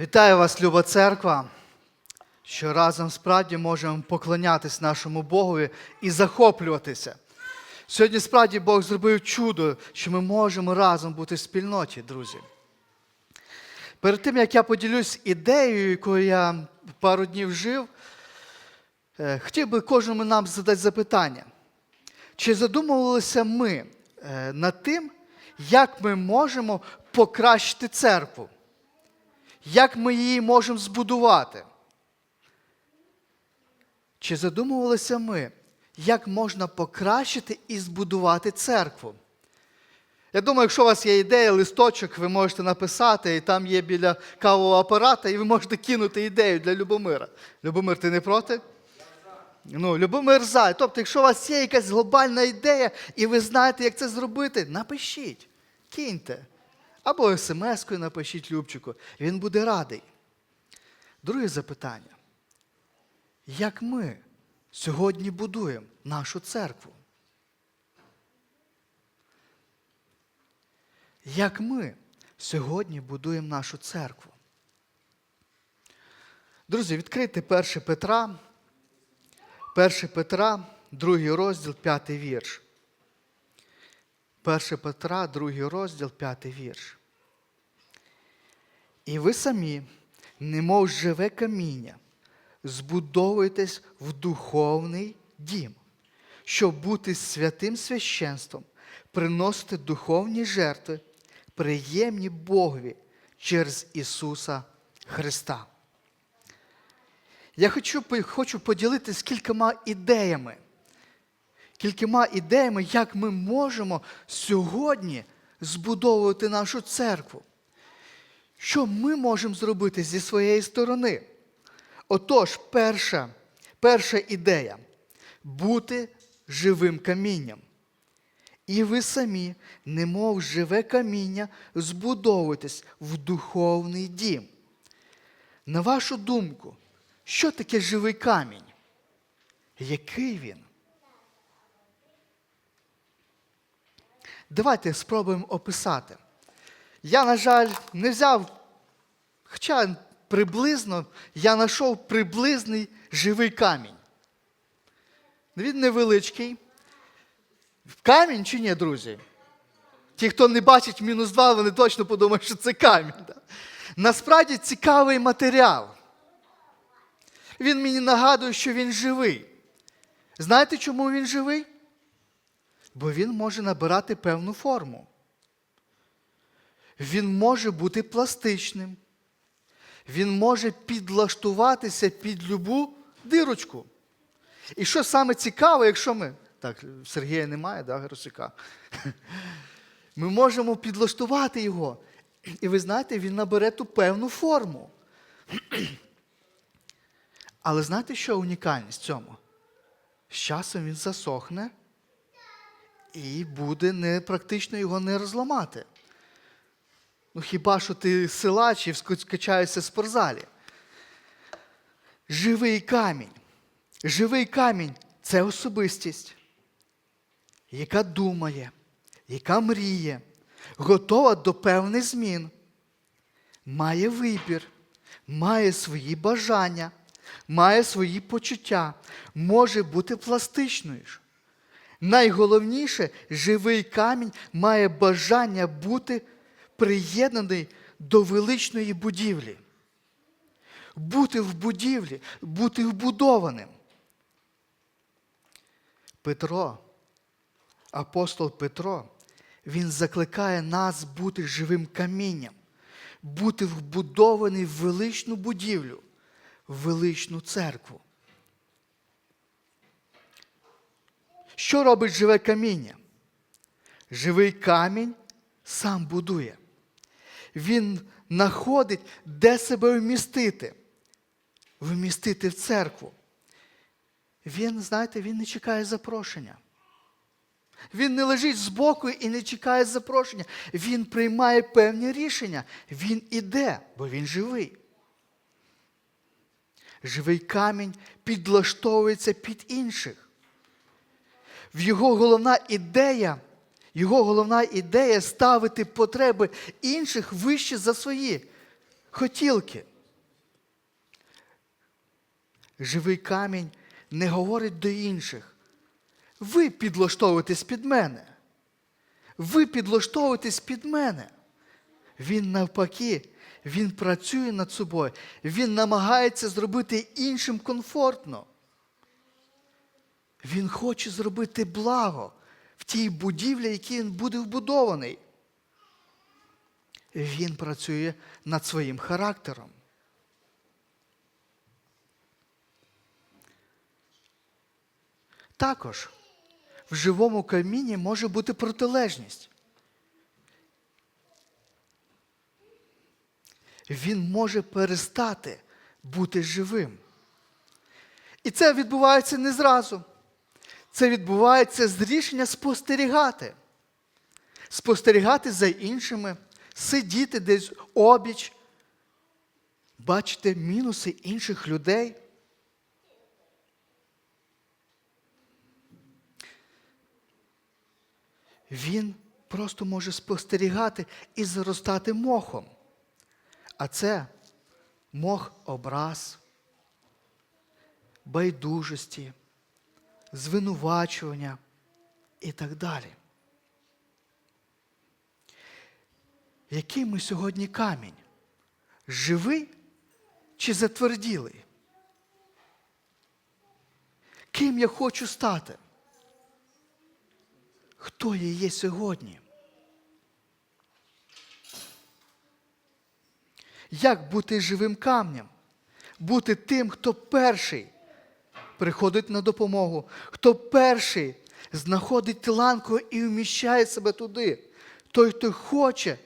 Вітаю вас, люба церква, що разом справді можемо поклонятись нашому Богові і захоплюватися. Сьогодні справді Бог зробив чудо, що ми можемо разом бути в спільноті, друзі. Перед тим, як я поділюсь ідеєю, якою я пару днів жив, е, хотів би кожному нам задати запитання. Чи задумувалися ми е, над тим, як ми можемо покращити церкву? Як ми її можемо збудувати? Чи задумувалися ми, як можна покращити і збудувати церкву? Я думаю, якщо у вас є ідея, листочок, ви можете написати, і там є біля кавового апарата, і ви можете кинути ідею для Любомира. Любомир, ти не проти? Ну, Любомир за. Тобто, якщо у вас є якась глобальна ідея, і ви знаєте, як це зробити, напишіть, киньте. Або смс-кою напишіть Любчику, він буде радий. Друге запитання. Як ми сьогодні будуємо нашу церкву? Як ми сьогодні будуємо нашу церкву? Друзі, відкрийте 1 Петра, 1 Петра, другий розділ, п'ятий вірш. 1 Петра, другий розділ, п'ятий вірш. І ви самі, немов живе каміння, збудовуєтесь в духовний дім, щоб бути святим священством, приносити духовні жертви, приємні Богові через Ісуса Христа. Я хочу, хочу поділитися кількома ідеями, кількома ідеями, як ми можемо сьогодні збудовувати нашу церкву. Що ми можемо зробити зі своєї сторони? Отож, перша, перша ідея бути живим камінням. І ви самі, немов живе каміння, збудовуєтесь в духовний дім. На вашу думку, що таке живий камінь? Який він? Давайте спробуємо описати. Я, на жаль, не взяв, хоча приблизно я знайшов приблизний живий камінь. Він невеличкий. Камінь чи ні, друзі? Ті, хто не бачить мінус 2, вони точно подумають, що це камінь. Да? Насправді цікавий матеріал. Він мені нагадує, що він живий. Знаєте, чому він живий? Бо він може набирати певну форму. Він може бути пластичним. Він може підлаштуватися під любу дирочку. І що саме цікаве, якщо ми. Так, Сергія немає, да, Герасика? Ми можемо підлаштувати його. І ви знаєте, він набере ту певну форму. Але знаєте, що унікальність в цьому? З часом він засохне і буде не, практично його не розламати. Ну, хіба що ти силач і скачаєшся в спортзалі? Живий камінь. Живий камінь це особистість, яка думає, яка мріє, готова до певних змін, має вибір, має свої бажання, має свої почуття, може бути пластичною. Найголовніше, живий камінь має бажання бути приєднаний до величної будівлі. Бути в будівлі, бути вбудованим. Петро, апостол Петро, він закликає нас бути живим камінням, бути вбудований в величну будівлю, в величну церкву. Що робить живе каміння? Живий камінь сам будує. Він знаходить, де себе вмістити, вмістити в церкву. Він, знаєте, він не чекає запрошення. Він не лежить збоку і не чекає запрошення. Він приймає певні рішення. Він іде, бо він живий. Живий камінь підлаштовується під інших. В його головна ідея, його головна ідея ставити потреби інших вище за свої. хотілки. Живий камінь не говорить до інших. Ви підлаштовуєтесь під мене. Ви підлаштовуєтесь під мене. Він навпаки, він працює над собою, він намагається зробити іншим комфортно. Він хоче зробити благо в тій будівлі, якій він буде вбудований. Він працює над своїм характером. Також в живому камінні може бути протилежність. Він може перестати бути живим. І це відбувається не зразу. Це відбувається з рішення спостерігати. Спостерігати за іншими, сидіти десь обіч, бачити мінуси інших людей. Він просто може спостерігати і заростати мохом. А це мох образ, байдужості, звинувачування і так далі. Який ми сьогодні камінь? Живий чи затверділий? Ким я хочу стати? Хто я є сьогодні? Як бути живим камнем? Бути тим, хто перший приходить на допомогу, хто перший знаходить ланку і вміщає себе туди. Той, хто хоче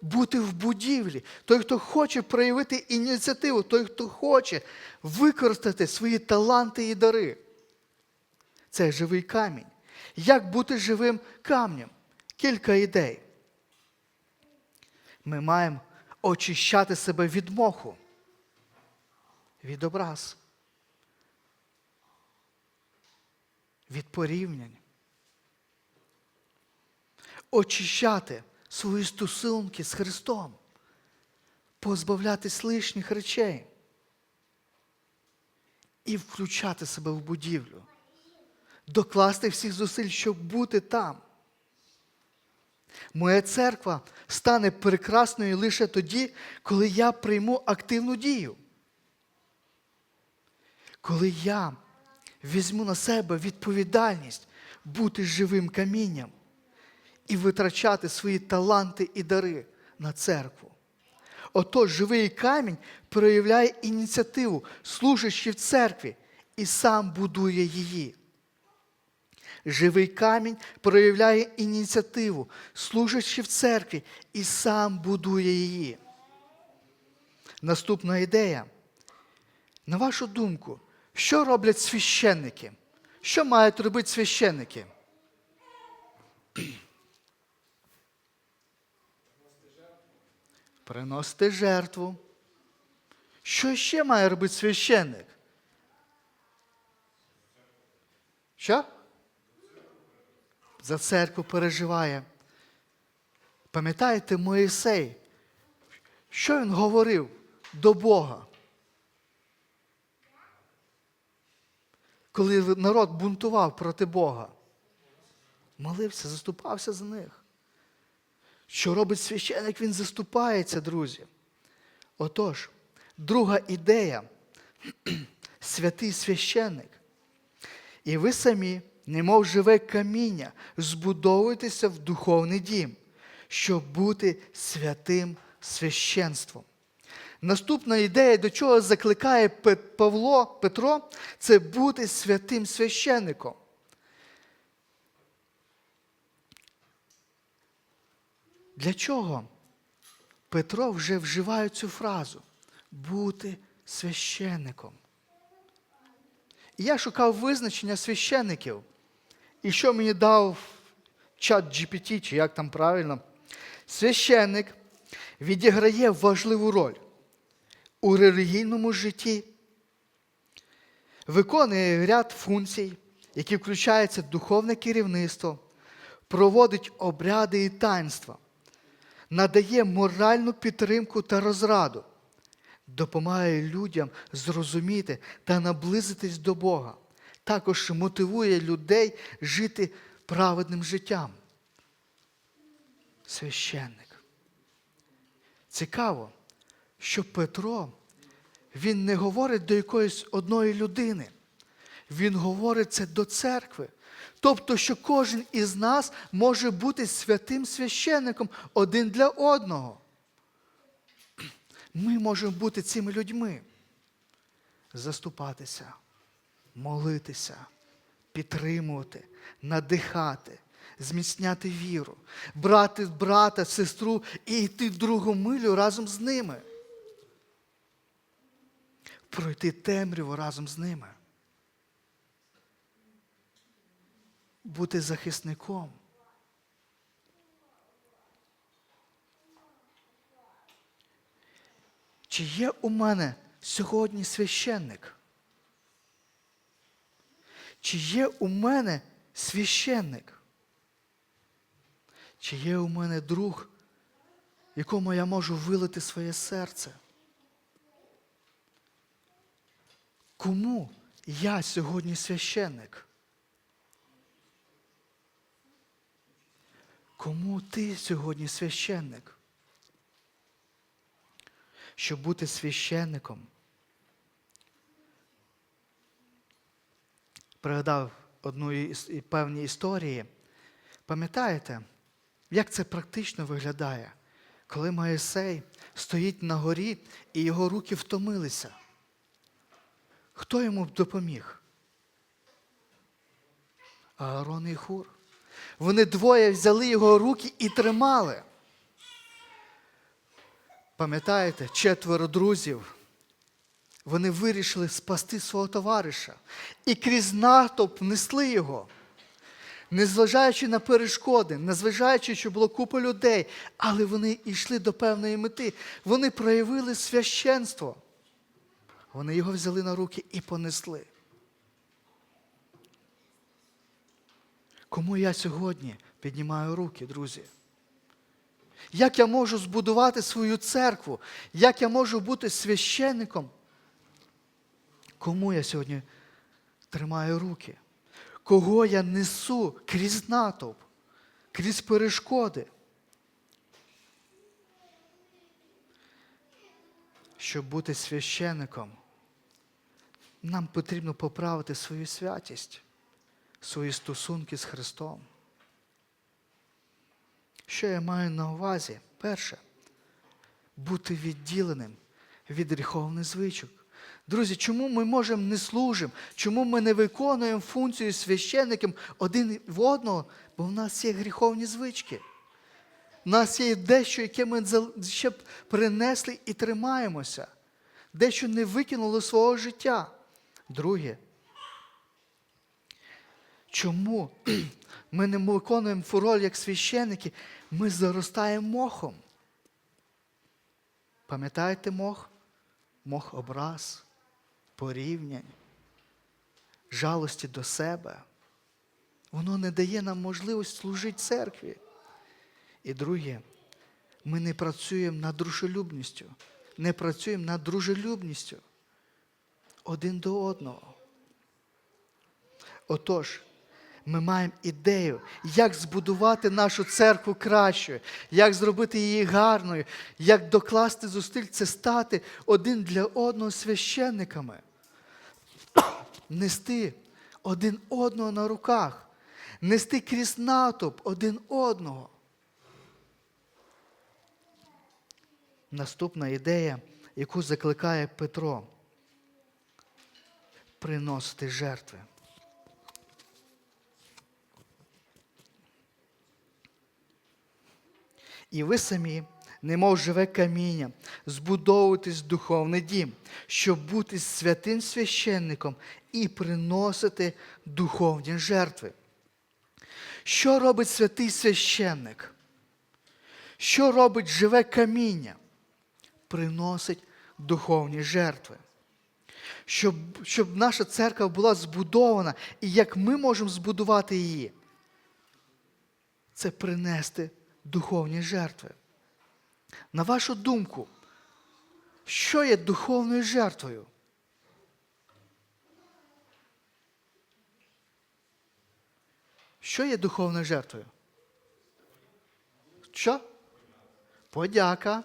бути в будівлі, той, хто хоче проявити ініціативу, той, хто хоче використати свої таланти і дари. Це живий камінь. Як бути живим камнем? Кілька ідей. Ми маємо очищати себе від моху, від образ, від порівнянь. Очищати свої стосунки з Христом, позбавлятись лишніх речей і включати себе в будівлю, докласти всіх зусиль, щоб бути там. Моя церква стане прекрасною лише тоді, коли я прийму активну дію. Коли я візьму на себе відповідальність бути живим камінням і витрачати свої таланти і дари на церкву. Отож, живий камінь проявляє ініціативу, служачи в церкві, і сам будує її. Живий камінь проявляє ініціативу, служачи в церкві, і сам будує її. Наступна ідея. На вашу думку, що роблять священники? Що мають робити священники? Приносити жертву. Що ще має робити священник? Що? За церкву переживає. Пам'ятаєте Моїсей? Що він говорив до Бога? Коли народ бунтував проти Бога, молився, заступався за них. Що робить священик? Він заступається, друзі. Отож, друга ідея святий священник. І ви самі, немов живе каміння, збудовуєтеся в духовний дім, щоб бути святим священством. Наступна ідея, до чого закликає Павло Петро, це бути святим священником. Для чого Петро вже вживає цю фразу бути священником? І я шукав визначення священників. І що мені дав чат GPT, чи як там правильно? Священник відіграє важливу роль у релігійному житті, виконує ряд функцій, які включаються духовне керівництво, проводить обряди і таїнства, надає моральну підтримку та розраду, допомагає людям зрозуміти та наблизитись до Бога. Також мотивує людей жити праведним життям. Священник. Цікаво, що Петро, він не говорить до якоїсь одної людини. Він говорить це до церкви. Тобто, що кожен із нас може бути святим священником один для одного. Ми можемо бути цими людьми, заступатися, молитися, підтримувати, надихати, зміцняти віру, брати брата, сестру і йти другу милю разом з ними. Пройти темряву разом з ними. Бути захисником. Чи є у мене сьогодні священник? Чи є у мене священник? Чи є у мене друг, якому я можу вилити своє серце? Кому я сьогодні священник? Кому ти сьогодні священник? Щоб бути священником. Пригадав одну із певні історії. Пам'ятаєте, як це практично виглядає, коли Моїсей стоїть на горі і його руки втомилися? Хто йому допоміг? Аарон і Хур. Вони двоє взяли його руки і тримали. Пам'ятаєте, четверо друзів. Вони вирішили спасти свого товариша. І крізь натовп несли його. Незважаючи на перешкоди, незважаючи, що було купа людей, але вони йшли до певної мети. Вони проявили священство. Вони його взяли на руки і понесли. Кому я сьогодні піднімаю руки, друзі? Як я можу збудувати свою церкву? Як я можу бути священником? Кому я сьогодні тримаю руки? Кого я несу крізь натовп, крізь перешкоди? Щоб бути священником, нам потрібно поправити свою святість, свої стосунки з Христом. Що я маю на увазі? Перше, бути відділеним від гріховних звичок. Друзі, чому ми можемо не служимо? Чому ми не виконуємо функцію священників один в одного? Бо в нас є гріховні звички. У нас є дещо, яке ми ще принесли і тримаємося, дещо не викинули свого життя. Друге, чому ми не виконуємо роль як священники, ми заростаємо мохом. Пам'ятаєте мох? Мох образ, порівнянь, жалості до себе. Воно не дає нам можливість служити церкві. І друге, ми не працюємо над дружелюбністю, не працюємо над дружелюбністю один до одного. Отож, ми маємо ідею, як збудувати нашу церкву кращою, як зробити її гарною, як докласти зусиль це стати один для одного священниками, нести один одного на руках, нести крізь натовп один одного. Наступна ідея, яку закликає Петро приносити жертви. І ви самі, немов живе каміння, збудовуєтесь духовний дім, щоб бути святим священником і приносити духовні жертви. Що робить святий священник? Що робить живе каміння? Приносить духовні жертви. Щоб щоб наша церква була збудована, і як ми можемо збудувати її, це принести духовні жертви. На вашу думку, що є духовною жертвою? Що є духовною жертвою? Що? Подяка.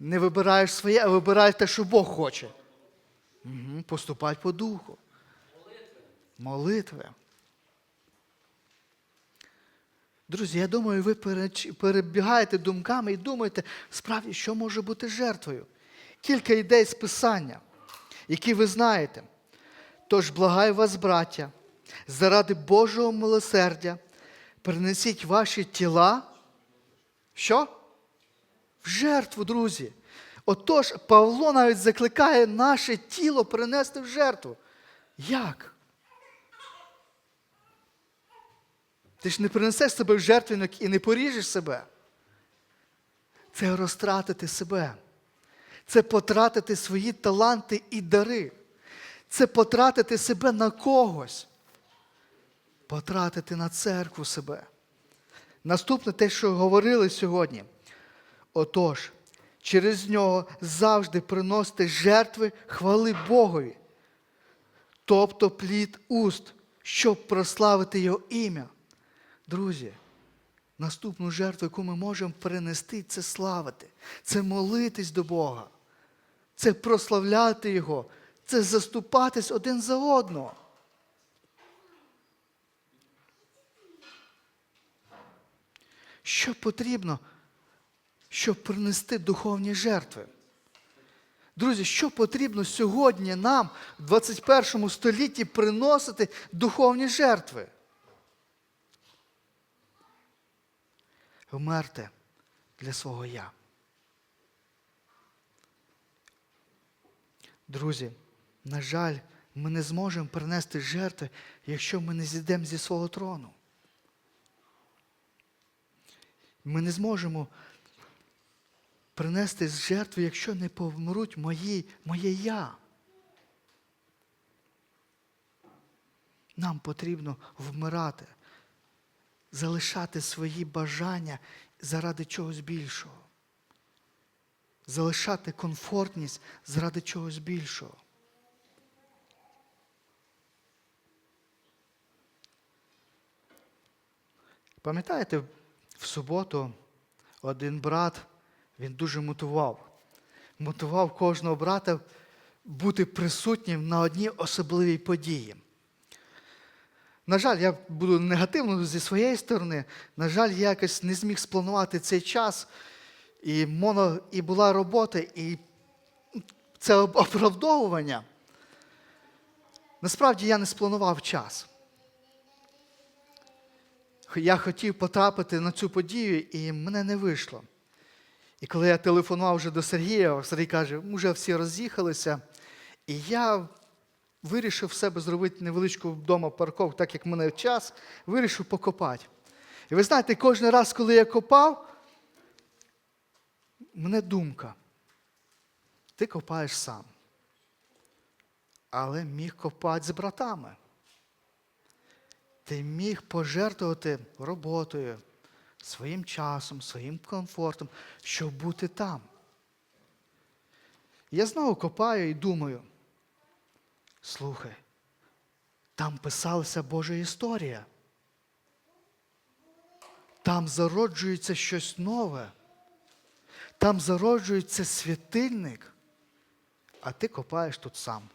Не вибираєш своє, а вибираєш те, що Бог хоче. Угу. Поступать по духу. Молитви. Друзі, я думаю, ви перебігаєте думками і думаєте, справді, що може бути жертвою. Кілька ідей з писання, які ви знаєте. Тож благаю вас, браття, заради Божого милосердя, принесіть ваші тіла. Що? В жертву, друзі. Отож, Павло навіть закликає наше тіло принести в жертву. Як? Ти ж не принесеш себе в жертвенник і не поріжеш себе. Це розтратити себе. Це потратити свої таланти і дари. Це потратити себе на когось. Потратити на церкву себе. Наступне те, що говорили сьогодні. Отож, через нього завжди приносити жертви хвали Богові, тобто плід уст, щоб прославити Його ім'я. Друзі, наступну жертву, яку ми можемо принести, це славити, це молитись до Бога, це прославляти Його, це заступатись один за одного. Що потрібно, щоб принести духовні жертви? Друзі, що потрібно сьогодні нам в 21 столітті приносити духовні жертви? Вмерти для свого я. Друзі, на жаль, ми не зможемо принести жертви, якщо ми не зійдемо зі свого трону. Ми не зможемо принести жертву, якщо не помруть мої, моє я. Нам потрібно вмирати, залишати свої бажання заради чогось більшого. Залишати комфортність заради чогось більшого. Пам'ятаєте, в суботу один брат, він дуже мотивував. Мотивував кожного брата бути присутнім на одній особливій події. На жаль, я буду негативно зі своєї сторони. На жаль, я якось не зміг спланувати цей час. І, моно, і була робота, і це оправдовування. Насправді я не спланував час. Я хотів потрапити на цю подію, і мене не вийшло. І коли я телефонував вже до Сергія, Сергій каже, ми вже всі роз'їхалися. І я вирішив в себе зробити невеличку вдома парковку, так як в мене час, вирішив покопати. І ви знаєте, кожен раз, коли я копав, мене думка, ти копаєш сам. Але міг копати з братами. Ти міг пожертвувати роботою, своїм часом, своїм комфортом, щоб бути там. Я знову копаю і думаю, слухай, там писалася Божа історія. Там зароджується щось нове. Там зароджується світильник, а ти копаєш тут сам.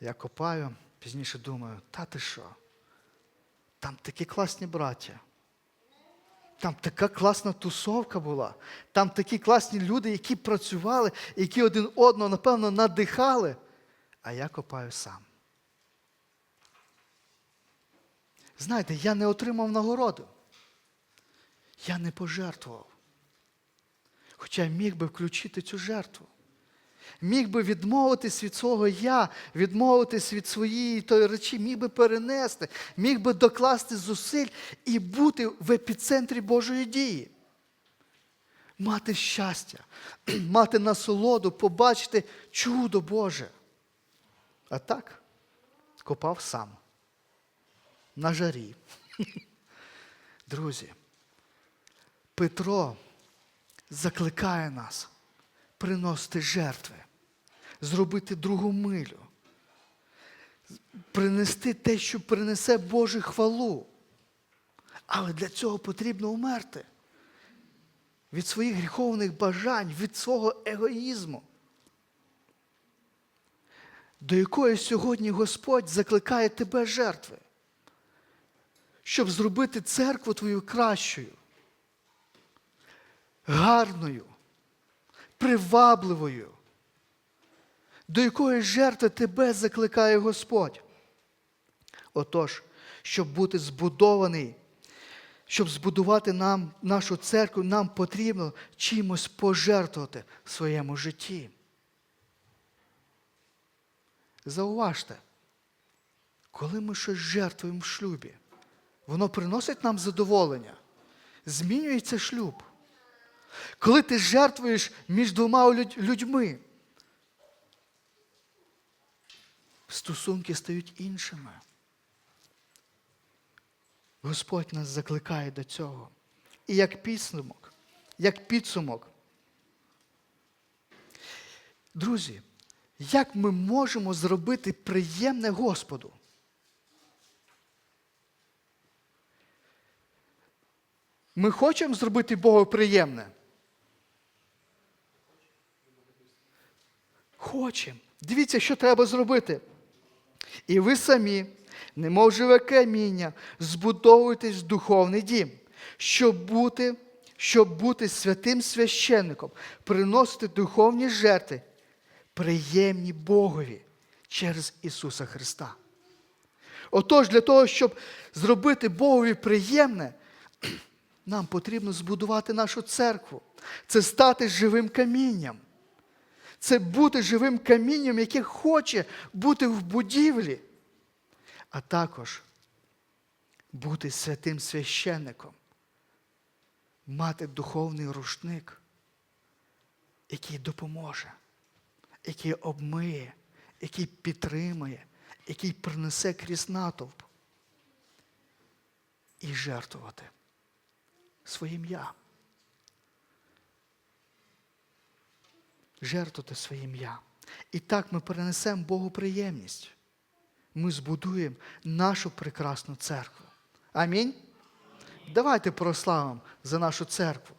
Я копаю, пізніше думаю, та ти що? Там такі класні браття. Там така класна тусовка була. Там такі класні люди, які працювали, які один одного, напевно, надихали. А я копаю сам. Знаєте, я не отримав нагороду. Я не пожертвував. Хоча міг би включити цю жертву. Міг би відмовитись від свого я, відмовитись від своєї тої речі, міг би перенести, міг би докласти зусиль і бути в епіцентрі Божої дії. Мати щастя, мати насолоду, побачити чудо Боже. А так копав сам. На жарі. Друзі, Петро закликає нас приносити жертви, зробити другу милю, принести те, що принесе Божу хвалу. Але для цього потрібно умерти від своїх гріховних бажань, від свого егоїзму, до якої сьогодні Господь закликає тебе жертви, щоб зробити церкву твою кращою, гарною, привабливою, до якої жертви тебе закликає Господь. Отож, щоб бути збудований, щоб збудувати нам нашу церкву, нам потрібно чимось пожертвувати в своєму житті. Зауважте, коли ми щось жертвуємо в шлюбі, воно приносить нам задоволення, змінюється шлюб. Коли ти жертвуєш між двома людьми, стосунки стають іншими. Господь нас закликає до цього. І як підсумок, як підсумок. Друзі, як ми можемо зробити приємне Господу? Ми хочемо зробити Богу приємне? Хочемо. Дивіться, що треба зробити. І ви самі, немов живе каміння, збудовуєтесь в духовний дім, щоб бути, щоб бути святим священником, приносити духовні жертви, приємні Богові через Ісуса Христа. Отож, для того, щоб зробити Богові приємне, нам потрібно збудувати нашу церкву. Це стати живим камінням. Це бути живим камінням, яке хоче бути в будівлі, а також бути святим священником, мати духовний рушник, який допоможе, який обмиє, який підтримує, який принесе крізь натовп і жертвувати своїм я. Жертвувати своє ім'я. І так ми перенесемо Богу приємність. Ми збудуємо нашу прекрасну церкву. Амінь. Давайте прославимо за нашу церкву.